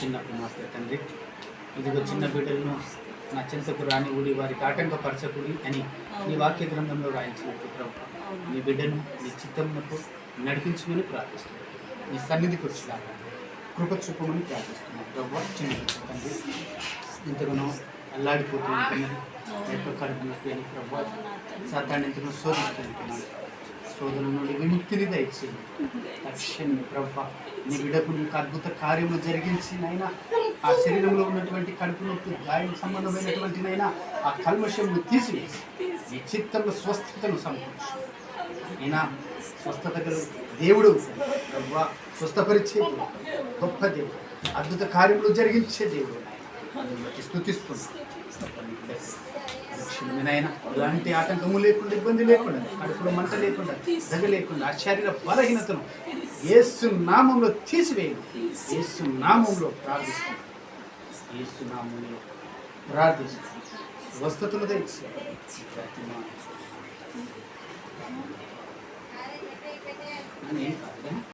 చిన్న కుమార్తె తండ్రి. ఇదిగో చిన్న బిడ్డలను నా చింతకు రాని ఊడి వారికి ఆటంకపరచకుడి అని నీ వాక్య గ్రంథంలో రాయించినట్టు ప్రభు నీ బిడ్డను నీ చిత్తమునకు నడిపించమని ప్రార్థిస్తున్నాను నీ సన్నిధికి వచ్చినాను కృప చూపమని ప్రార్థిస్తున్నాను ప్రభు చిన్న తండ్రి ఇంతగానో అల్లాడిపోతూ ఉంటున్నది ఆ యొక్క కడుపు నొప్పి అని ప్రభు సాతాన్ని ఇంతగా శోధిస్తుంటున్నాను శోధన నుండి విముక్తిని దయచేయండి. తక్షణం ప్రభు నీ బిడ్డకు నీకు అద్భుత కార్యము జరిగించి నైనా ఆ శరీరంలో ఉన్నటువంటి కడుపు నొప్పి గాయం సంబంధమైనటువంటి నైనా ఆ కల్మషంను తీసివేసి నీ చిత్తంలో స్వస్థతను సమకూర్చు. అయినా స్వస్థత దేవుడు ప్రభు స్వస్థపరిచే దేవుడు, గొప్ప దేవుడు అద్భుత కార్యములు జరిగించే దేవుడు. నాయన బట్టి నాయన ఎలాంటి ఆటంకము లేకుండా ఇబ్బంది లేకుండా కడుపులో మంట లేకుండా దగ్గ లేకుండా ఆ శరీర బలహీనతను యేసు నామంలో తీసివేయండి యేసు నామంలో ప్రార్థిస్తాం. ఏసు నామంలో ప్రార్థిస్తాం. స్వస్థతను తెచ్చి అని